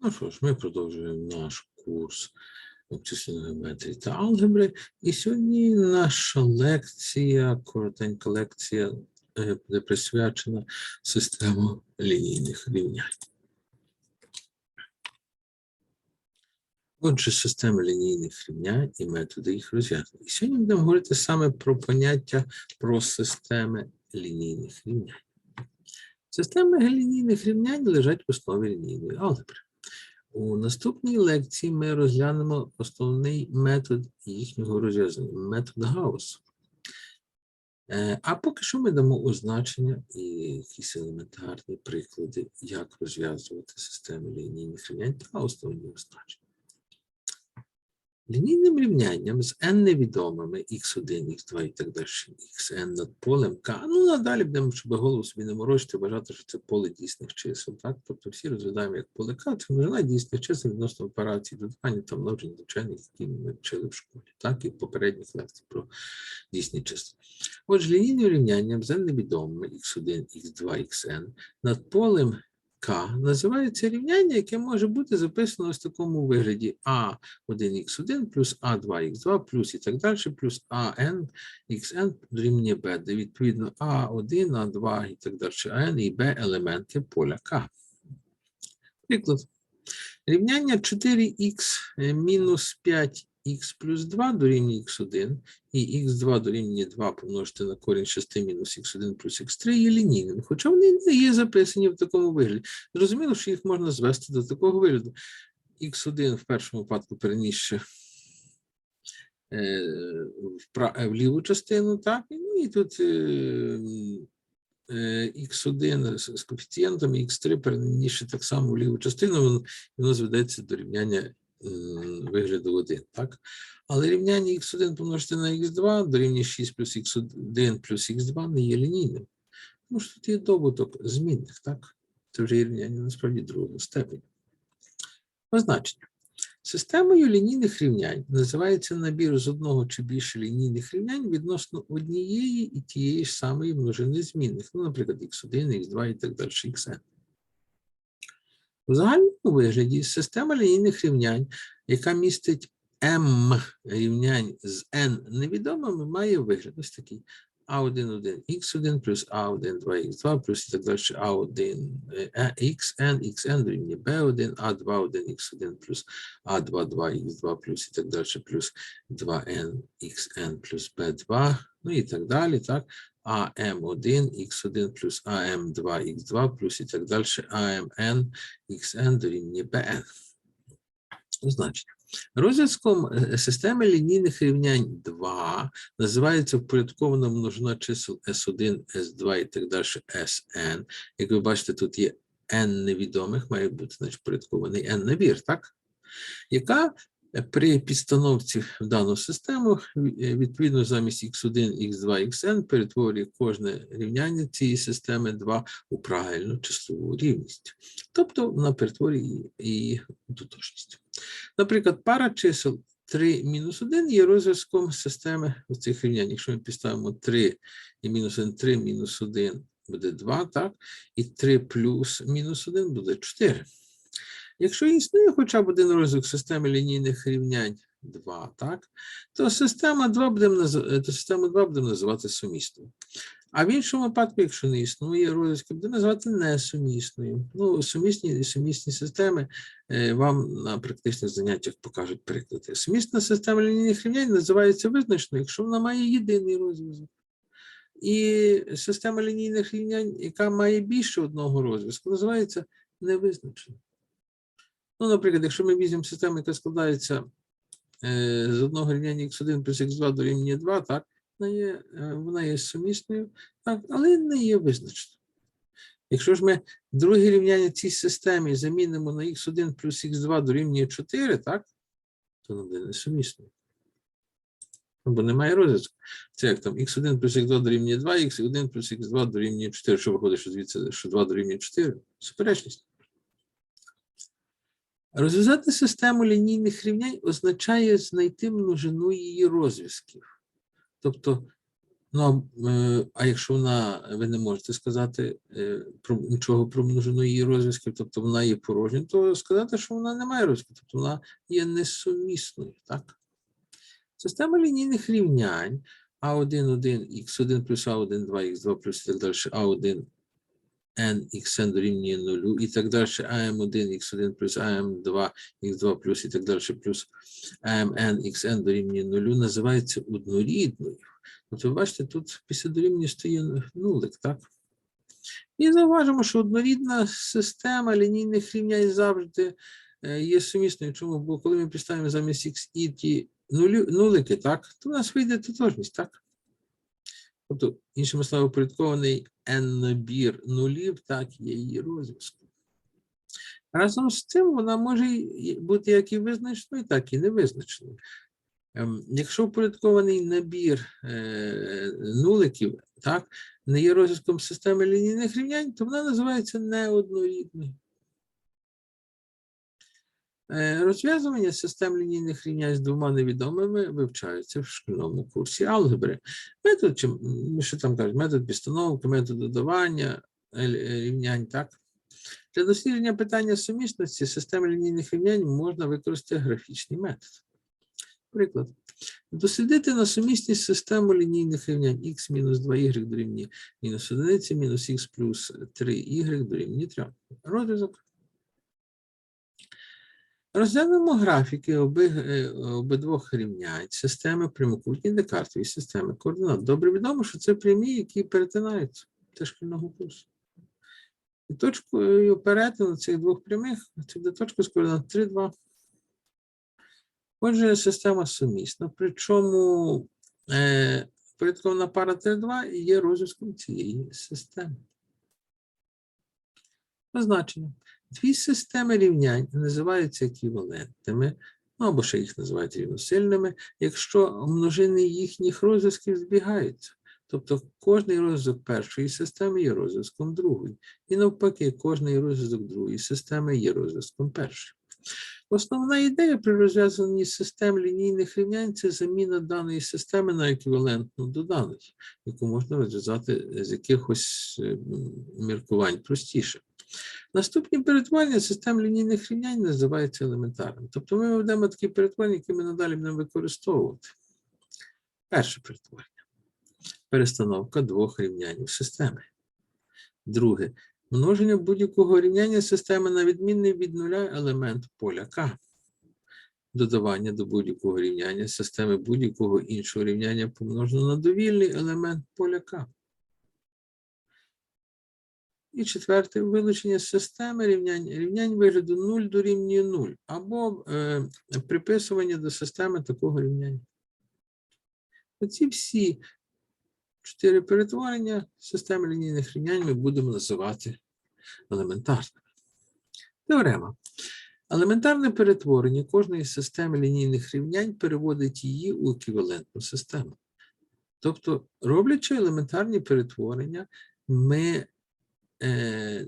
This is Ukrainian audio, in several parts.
Ну що ж, ми продовжуємо наш курс обчисленої геометрії та алгебри. І сьогодні наша лекція, коротенька лекція, е, буде присвячена систему лінійних рівнянь. Отже, системи лінійних рівнянь і методи їх розв'язання. І сьогодні будемо говорити саме про поняття про системи лінійних рівнянь. Системи лінійних рівнянь лежать в основі лінійної алгебри. У наступній лекції ми розглянемо основний метод їхнього розв'язання метод Гаусса. Е, А поки що ми дамо означення і якісь елементарні приклади, як розв'язувати системи лінійних рівнянь та основні означення. Лінійним рівнянням з n невідомими x1, x2 і так далі, xn над полем k. Ну, надалі будемо, щоб голову собі не морочити, вважати, що це поле дійсних чисел. Так? Тобто всі розглядаємо як поле k, це множина дійсних чисел відносно операцій додавання та множення звичайних, які ми вчили в школі, так і в попередніх лекціях про дійсні числа. Отже, лінійним рівнянням з n невідомими x1, x2, xn над полем К називається рівняння, яке може бути записано ось в такому вигляді А1х1 плюс А2х2 плюс і так далі, плюс АН xn дорівнює b, де відповідно А1, А2 і так далі, АН і Б елементи поля К. Приклад. Рівняння 4х мінус 5х плюс 2 дорівнює х1 і х2 дорівнює 2 помножити на корінь 6 мінус х1 плюс х3 є лінійними, хоча вони не є записані в такому вигляді. Зрозуміло, що їх можна звести до такого вигляду. х1 в першому випадку перенісше е, в, е, в ліву частину, так, ну і тут е, е, х1 з, коефіцієнтом, і х3 перенісше так само в ліву частину, воно, зведеться до рівняння вигляду 1, так? Але рівняння х1 помножити на х2 дорівнює 6 плюс х1 плюс х2 не є лінійним. Тому що тут є добуток змінних, так? Це вже є рівняння насправді другого степеня. Позначення. Системою лінійних рівнянь називається набір з одного чи більше лінійних рівнянь відносно однієї і тієї ж самої множини змінних, ну, наприклад, x1, x2 і так далі, xn. У загальному вигляді система лінійних рівнянь, яка містить m рівнянь з n невідомими, має вигляд ось такий. А1, 1, x1 плюс А1, 2, x2 плюс і так далі А1, е, xn, xn дорівнює b1, А2, 1, x1 плюс А2, 2, x2 плюс і так далі плюс 2n, xn плюс b2, ну і так далі, так. АМ1, х1 плюс АМ2, х2 плюс і так далі АМН, xn дорівнює bn. Значення. Розв'язком системи лінійних рівнянь 2 називається впорядкована множина чисел S1, S2 і так далі Sn. Як ви бачите, тут є n невідомих, має бути значить, впорядкований n набір, так? Яка при підстановці в дану систему е, відповідно замість x1, x2, xn перетворює кожне рівняння цієї системи 2 у правильну числову рівність. Тобто вона перетворює її- у. Наприклад, пара чисел 3 мінус 1 є розв'язком системи цих рівнянь. Якщо ми підставимо 3 і мінус 1, 3 мінус 1 буде 2, так? І 3 плюс мінус 1 буде 4. Якщо існує хоча б один розв'язок системи лінійних рівнянь 2, так, то система 2 будемо наз- то систему 2 будемо називати сумісною. А в іншому випадку, якщо не існує розв'язки, будемо називати несумісною. Ну, сумісні сумісні системи е, вам на практичних заняттях покажуть приклади. Сумісна система лінійних рівнянь називається визначеною, якщо вона має єдиний розв'язок. І система лінійних рівнянь, яка має більше одного розв'язку, називається невизначеною. Ну, наприклад, якщо ми візьмемо систему, яка складається е, з одного рівняння x1 плюс x2 дорівнює 2, так, вона є, е, вона є сумісною, так, але не є визначеною. Якщо ж ми друге рівняння цій системі замінимо на x1 плюс x2 дорівнює 4, так, то вона буде несумісною. Бо немає розв'язку. Це як там x1 плюс x2 дорівнює 2, x1 плюс x2 дорівнює 4. Що виходить, що звідси, що 2 дорівнює 4? Суперечність. Розв'язати систему лінійних рівнянь означає знайти множину її розв'язків. Тобто Ну, а, е, якщо вона, ви не можете сказати е, про нічого про множину її розв'язків, тобто вона є порожня, то сказати, що вона не має розв'язку, тобто вона є несумісною, так? Система лінійних рівнянь А1, 1, х1 плюс А1, 2, х2 плюс так далі, А1, n, xn дорівнює 0 і так далі, АМ1, х1 плюс АМ2, х2 плюс і так далі, плюс АМН, xn дорівнює 0 називається однорідною. Ви бачите, тут після дорівнює стає нулик, так? І зауважимо, що однорідна система лінійних рівнянь завжди е, є сумісною. Чому? Бо коли ми підставимо замість x і ті нулики, так, то у нас вийде тотожність, так? Тобто, іншими словами, упорядкований n-набір нулів, так, є її розв'язком. Разом з цим вона може бути як і визначеною, так і невизначеною. Ем, Якщо упорядкований набір е, нуликів так, не є розв'язком системи лінійних рівнянь, то вона називається неоднорідною. Е, Розв'язування систем лінійних рівнянь з двома невідомими вивчаються в шкільному курсі алгебри. Метод, чи що там кажуть, метод підстановки, метод додавання е, е, рівнянь, так? Для дослідження питання сумісності системи лінійних рівнянь можна використати графічний метод. Приклад. Дослідити на сумісність систему лінійних рівнянь x мінус 2y дорівнює мінус 1, мінус х плюс 3y дорівнює 3. Розв'язок. Розглянемо графіки е, обидвох рівнянь системи прямокутні декартові системи координат. Добре відомо, що це прямі, які перетинаються це шкільного курсу. І точкою перетину цих двох прямих це буде точка з координат 3, 2. Отже, система сумісна, причому е, порядкована пара Т2 є розв'язком цієї системи. Позначення. Дві системи рівнянь називаються еквівалентними, ну або ще їх називають рівносильними, якщо множини їхніх розв'язків збігаються. Тобто кожний розв'язок першої системи є розв'язком другої. І навпаки, кожний розв'язок другої системи є розв'язком першої. Основна ідея при розв'язанні систем лінійних рівнянь це заміна даної системи на еквівалентну до даної, яку можна розв'язати з якихось е, міркувань простіше. Наступні перетворення систем лінійних рівнянь називаються елементарними. Тобто ми ведемо такі перетворення, які ми надалі будемо використовувати. Перше перетворення. Перестановка двох рівнянь системи. Друге. Множення будь-якого рівняння системи на відмінний від нуля елемент поля К. Додавання до будь-якого рівняння системи будь-якого іншого рівняння помножено на довільний елемент поля К. І четверте вилучення системи рівнянь, рівнянь вигляду 0 дорівнює 0, або е, приписування до системи такого рівняння. Оці всі чотири перетворення системи лінійних рівнянь ми будемо називати елементарними. Теорема. Елементарне перетворення кожної системи лінійних рівнянь переводить її у еквівалентну систему. Тобто, роблячи елементарні перетворення, ми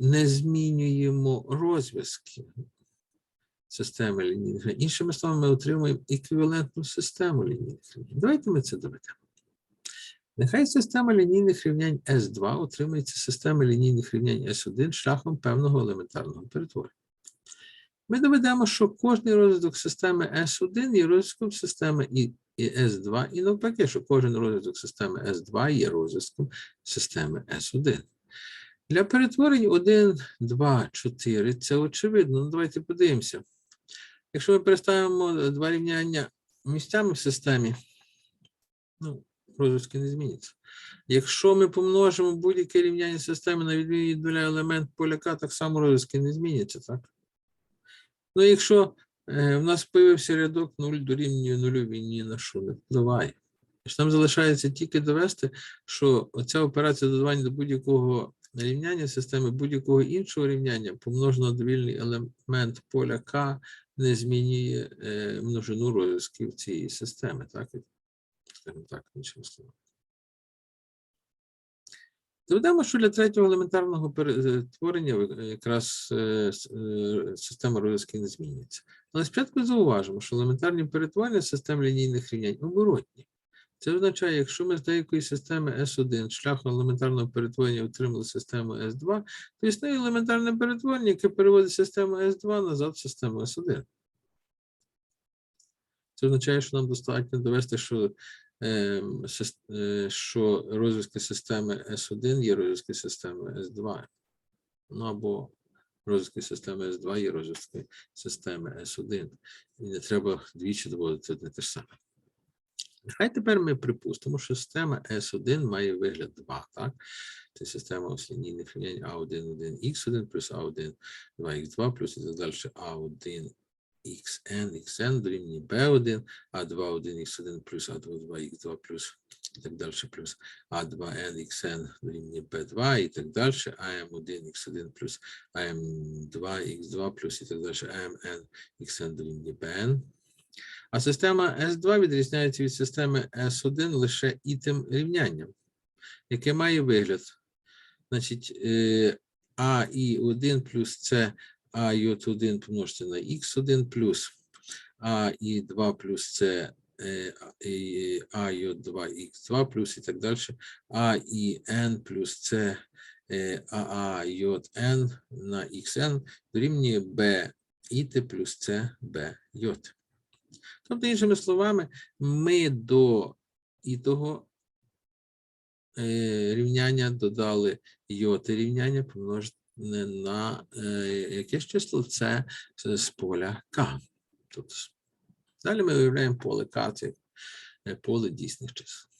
не змінюємо розв'язки системи лінійних. Іншими словами, ми отримуємо еквівалентну систему лінійних рівнянь. Давайте ми це доведемо. Нехай система лінійних рівнянь S2 отримується система лінійних рівнянь S1 шляхом певного елементарного перетворення. Ми доведемо, що кожний розвиток системи S1 є розв'язком системи і, і S2, і навпаки, що кожен розвиток системи S2 є розв'язком системи S1. Для перетворень 1, 2, 4 це очевидно. Ну, давайте подивимося. Якщо ми переставимо два рівняння місцями в системі, ну, розв'язки не зміняться. Якщо ми помножимо будь-яке рівняння системи на відмінний від нуля елемент поляка, так само розв'язки не зміняться, так? Ну, якщо е, в нас появився рядок 0 дорівнює 0, він ні на що не впливає. Нам залишається тільки довести, що оця операція додавання до будь-якого рівняння системи будь-якого іншого рівняння помножено на довільний елемент поля К не змінює е, множину розв'язків цієї системи, так? Скажімо так, іншими словами. Доведемо, що для третього елементарного перетворення якраз е, е, система розв'язків не змінюється. Але спочатку зауважимо, що елементарні перетворення систем лінійних рівнянь оборотні. Це означає, якщо ми з деякої системи S1 шляхом елементарного перетворення отримали систему S2, то існує елементарне перетворення, яке переводить систему S2 назад в систему S1. Це означає, що нам достатньо довести, що, сис- е, що розв'язки системи S1 є розв'язки системи S2. Ну або розв'язки системи S2 є розв'язки системи S1. І не треба двічі доводити одне те ж саме. Нехай тепер ми припустимо, що система S1 має вигляд 2, так? Це система ось лінійних рівнянь A1, 1, x1 плюс A1, 2x2 плюс і далі A1, xn, xn дорівнює b1, a2, 1, x1 плюс a2, 2, x2 плюс і так далі плюс a2n, xn дорівнює b2 і так далі, am1, x1 плюс am2, x2 плюс і так далі, amn, xn дорівнює bn. А система S2 відрізняється від системи S1 лише і тим рівнянням, яке має вигляд. Значить, е, AI1 плюс С AI1 помножити на X1 плюс AI2 плюс С AI2 X2 плюс і так далі. AIN плюс С AAJN на XN дорівнює B іти плюс С BJ. Тобто, іншими словами, ми до і того е, рівняння додали йоти рівняння помножене на е, якесь число це з поля К. Тут. Далі ми уявляємо поле К, це е, поле дійсних чисел.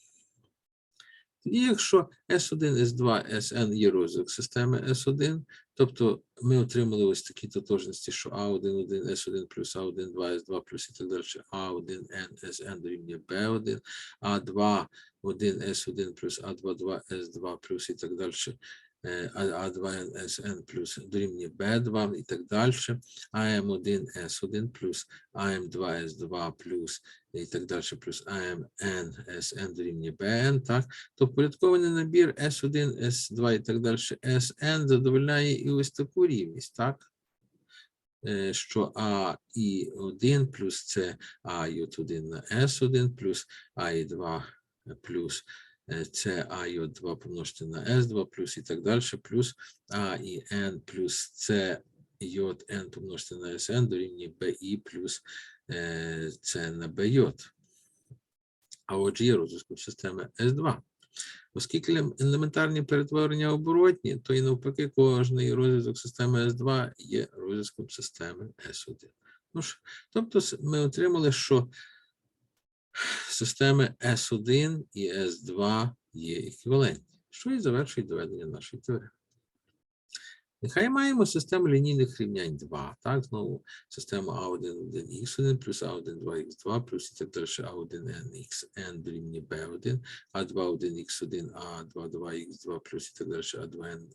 Тоді, якщо S1, S2, Sn є розвиток системи S1, тобто ми отримали ось такі тотожності, що А1, 1, S1 плюс А1, 2, С2 плюс і так далі, А1, Н, СН дорівнює Б1, А2, 1, С1 плюс А2, 2, С2 плюс і так далі, е, А- A2, Sn плюс дорівнює B2 і так далі, AM1, S1 плюс AM2, S2 плюс і так далі, плюс SN дорівнює BN, так? То впорядкований набір S1, S2 і так далі, SN задовольняє і ось таку рівність, так? Що А і 1 плюс С А і 1 на S1 плюс А і 2 плюс е, С А і 2 помножити на S2 плюс і так далі, плюс А і N плюс С J N помножити на SN дорівнює BI плюс е, С на BJ. А отже, є розв'язком системи S2. Оскільки елементарні перетворення оборотні, то і навпаки кожний розв'язок системи S2 є розв'язком системи S1. Ну ж, тобто ми отримали, що системи S1 і S2 є еквівалентні, що і завершує доведення нашої теореми. Нехай маємо систему лінійних рівнянь 2, так, знову система А1, 1, Х1 плюс А1, 2, Х2 плюс і так далі А1, N, Xn дорівнює B1, А2, 1, Х1, А2, 2, Х2 плюс і так далі А2N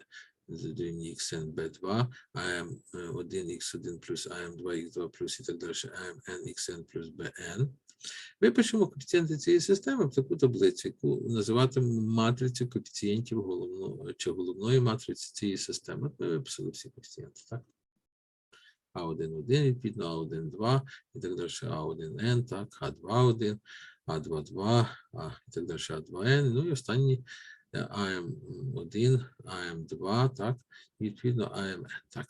дорівнює Xn, B2, АМ1, Х1 плюс АМ2, Х2 плюс і так далі АМN, Xn плюс BN. Випишемо коефіцієнти цієї системи в таку таблицю, яку називатимемо матрицю коефіцієнтів головного чи головної матриці цієї системи. От ми виписали всі коефіцієнти, так? А1, 1, відповідно, А1, 2, і так далі, А1N, так, А2, 1, А2, 2, а, і так далі, А2N, ну і останній е, АМ1, АМ2, так, і відповідно АМН, так.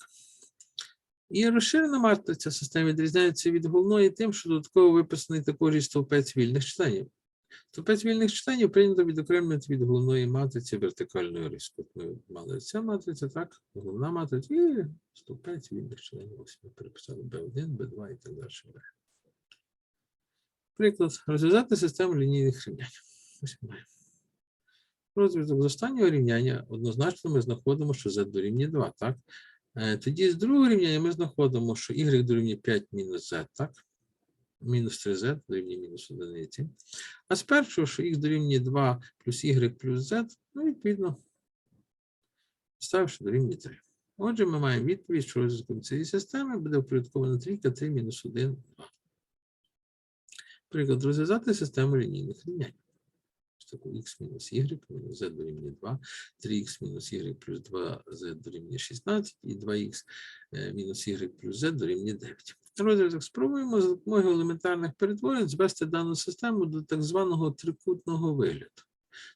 І розширена матриця системи відрізняється від головної тим, що додатково виписаний також і стовпець вільних членів. Стовпець вільних членів прийнято відокремлювати від головної матриці вертикальною рискою. Ми мали ця матриця, так, головна матриця і стовпець вільних членів. Ось ми переписали B1, B2 і так далі. Приклад. Розв'язати систему лінійних рівнянь. Ось ми маємо. Розв'язок з останнього рівняння однозначно ми знаходимо, що z дорівнює 2, так? Е, Тоді з другого рівняння ми знаходимо, що y дорівнює 5 мінус z, так? Мінус 3z дорівнює мінус 1. А з першого, що x дорівнює 2 плюс y плюс z, ну, відповідно, ставивши дорівнює 3. Отже, ми маємо відповідь, що розв'язком цієї системи буде впорядкована трійка 3 мінус 1, 2. Приклад, розв'язати систему лінійних рівнянь. Таку x мінус y z дорівнює 2, 3x мінус y плюс 2z дорівнює 16 і 2x е, мінус y плюс z дорівнює 9. Розвиток спробуємо за допомогою елементарних перетворень звести дану систему до так званого трикутного вигляду.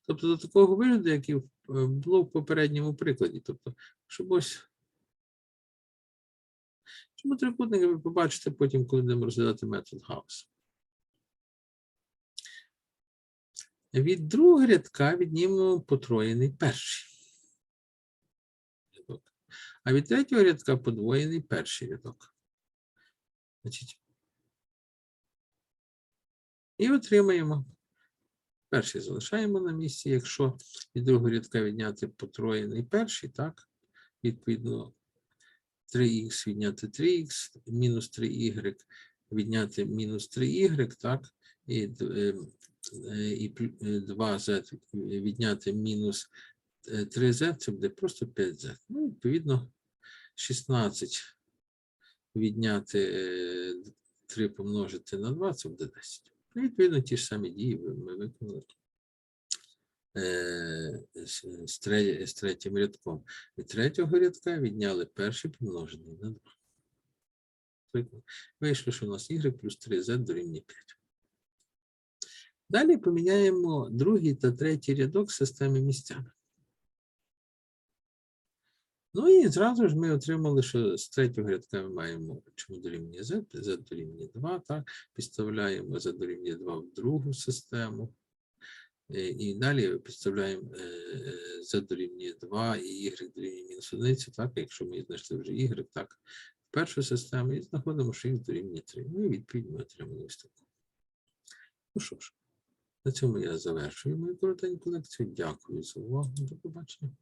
Тобто до такого вигляду, який е, було в попередньому прикладі. Тобто, щоб ось. Чому трикутники ви побачите потім, коли будемо розглядати метод Гаусса. Від другого рядка віднімемо потроєний перший рядок. А від третього рядка подвоєний перший рядок. Значить, і отримаємо. Перший залишаємо на місці, якщо від другого рядка відняти потроєний перший, так? Відповідно, 3х відняти 3х, мінус 3y відняти мінус 3y, так? І, е, і 2z відняти мінус е, 3z, це буде просто 5z. Ну, відповідно, 16 відняти 3 помножити на 2, це буде 10. Ну, відповідно, ті ж самі дії ми виконали е, з, третім рядком. Від третього рядка відняли перший помножений на 2. Вийшло, що у нас y плюс 3z дорівнює 5. Далі поміняємо другий та третій рядок системи місцями. Ну і зразу ж ми отримали, що з третього рядка ми маємо чому дорівнює z, z дорівнює 2, так, підставляємо z дорівнює 2 в другу систему. Е, І далі підставляємо е, z дорівнює 2 і y дорівнює мінус 1, так, якщо ми знайшли вже y, так, в першу систему, і знаходимо, що x дорівнює 3. Ну і відповідь ми отримали ось таку. Ну що ж, на цьому я завершую мою коротеньку лекцію. Дякую за увагу. До побачення.